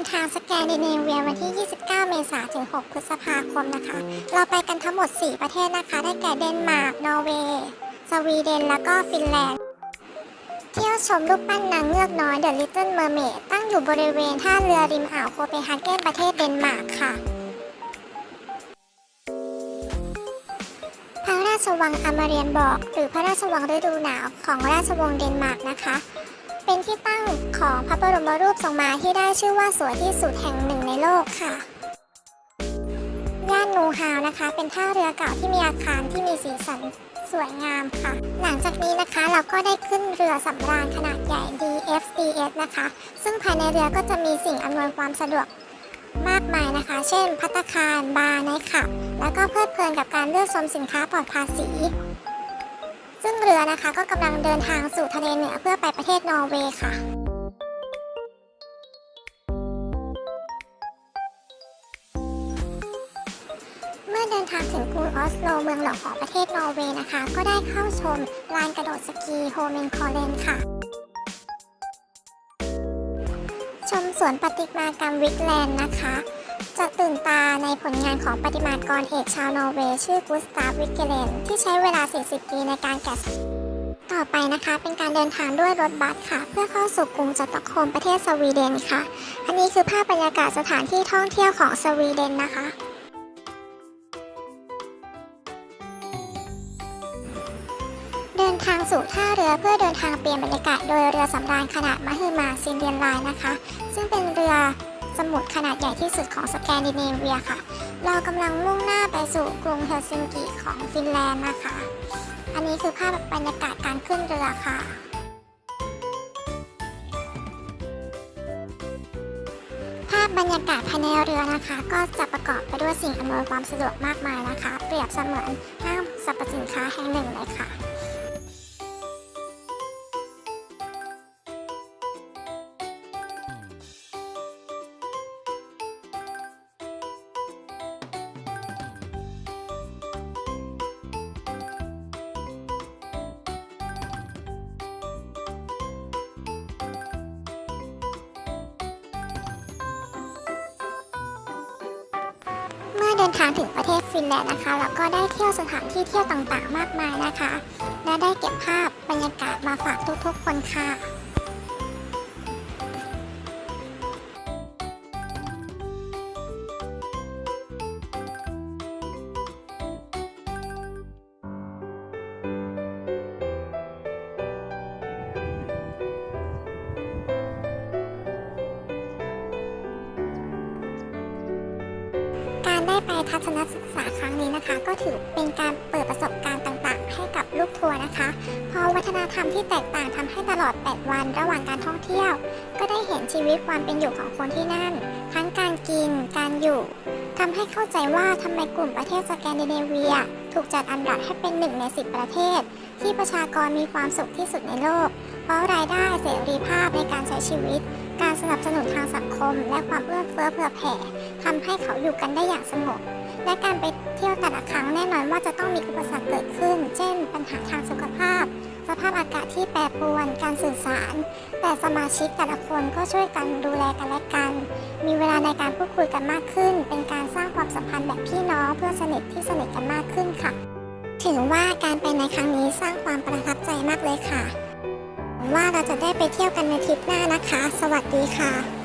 นทางสแกนดิเนเวียวันที่ 29 เมษายนถึง 6 พฤษภาคมนะคะ เราไปกันทั้งหมด 4 ประเทศนะคะ ได้แก่เดนมาร์ก นอร์เวย์ สวีเดน แล้วก็ฟินแลนด์ เที่ยวชมรูปปั้นนางเงือกน้อย The Little Mermaid ตั้งอยู่บริเวณท่าเรือริมอ่าวโคเปนฮาเกนประเทศเดนมาร์กค่ะพระราชวังอมาเรียนบอก หรือพระราชวังฤดูหนาวของราชวงศ์เดนมาร์กนะคะ เป็นที่ตั้งของพระบรมรูปทรงมาที่ได้ชื่อว่าสวยที่สุดแห่งหนึ่งในโลกค่ะ ย่านนูฮาวนะคะ เป็นท่าเรือเก่าที่มีอาคารที่มีสีสันสวยงามค่ะ หลังจากนี้นะคะเราก็ได้ขึ้นเรือสำราญขนาดใหญ่ DFDS นะคะ ซึ่งภายในเรือก็จะมีสิ่งอำนวยความสะดวกมากมายนะคะ เช่น พัตตาคาร บาร์ไนท์คลับ แล้วก็เพลิดเพลินกับการเลือกชมสินค้าปลอดภาษี ซึ่งเรือนะคะก็กำลังเดินทางสู่ทะเลเหนือเพื่อไปประเทศนอร์เวย์ค่ะ เมื่อเดินทางถึงกรุงออสโลเมืองหลวงของประเทศนอร์เวย์นะคะ ก็ได้เข้าชมลานกระโดดสกีโฮเมนคอเลนค่ะ ชมสวนประติมากรรมวิกแลนด์นะคะ จะตื่นตาในผลงานของประติมากรเอกชาวนอร์เวย์ชื่อกุสตาฟวิกเกเลนที่ใช้เวลา 40 ปีในการแกะต่อไปนะคะเป็นการเดินทางด้วยรถบัสค่ะ เพื่อเข้าสู่กรุงสต็อกโฮล์มประเทศสวีเดนค่ะ อันนี้คือภาพบรรยากาศสถานที่ท่องเที่ยวของสวีเดนนะคะเดินทางสู่ท่าเรือเพื่อเดินทางเปลี่ยนบรรยากาศโดยเรือสำราญขนาดมหึมาซินเดียนไลน์นะคะ ซึ่งเป็นเรือ สมุทรขนาดใหญ่ที่สุดของสแกนดิเนเวียค่ะ เรากำลังมุ่งหน้าไปสู่กรุงเฮลซิงกิของฟินแลนด์นะคะ อันนี้คือภาพบรรยากาศการขึ้นเรือค่ะ ภาพบรรยากาศภายในเรือนะคะ ก็จะประกอบไปด้วยสิ่งอำนวยความสะดวกมากมายนะคะ เปรียบเสมือนห้างสรรพสินค้าแห่งหนึ่งเลยค่ะ เมื่อเดินทางถึงประเทศฟินแลนด์นะคะแล้วก็ได้เที่ยวสถานที่เที่ยวต่างๆ มากมายนะคะ และได้เก็บภาพบรรยากาศมาฝากทุกๆคนค่ะ การได้ไปทัศนศึกษาครั้งนี้นะคะ ก็ถือเป็นการเปิดประสบการณ์ต่างๆ ให้กับลูกทัวร์นะคะเพราะวัฒนธรรมที่แตกต่างทำให้ตลอด 8 วันระหว่างการท่องเที่ยว ก็ได้เห็นชีวิตความเป็นอยู่ของคนที่นั่น ทั้งการกิน การอยู่ทำให้เข้าใจว่าทำไมกลุ่มประเทศสแกนดิเนเวีย ถูกจัดอันดับให้เป็นหนึ่งใน 10 ประเทศ ที่ประชากรมีความสุขที่สุดในโลก เพราะรายได้เสรีภาพในการใช้ชีวิต การสนับสนุนทางสังคม และความเอื้อเฟื้อเผื่อแผ่ ทำให้เขาอยู่กันได้อย่างสงบ และการไปเที่ยวแต่ละครั้งแน่นอนว่าจะต้องมีอุปสรรคเกิดขึ้น เช่น ปัญหาทางสุขภาพ สภาพอากาศที่แปรปรวน การสื่อสาร แต่สมาชิกแต่ละคนก็ช่วยกันดูแลกันและกัน มีเวลาในการพูดคุยกันมากขึ้น เป็นการสร้างความสัมพันธ์แบบพี่น้องเพื่อนสนิทที่สนิทกันมากขึ้นค่ะ ถือว่าการไปในครั้งนี้สร้างความประทับใจมากเลยค่ะหวังว่าเราจะได้ไปเที่ยวกันในทริปหน้านะคะ สวัสดีค่ะ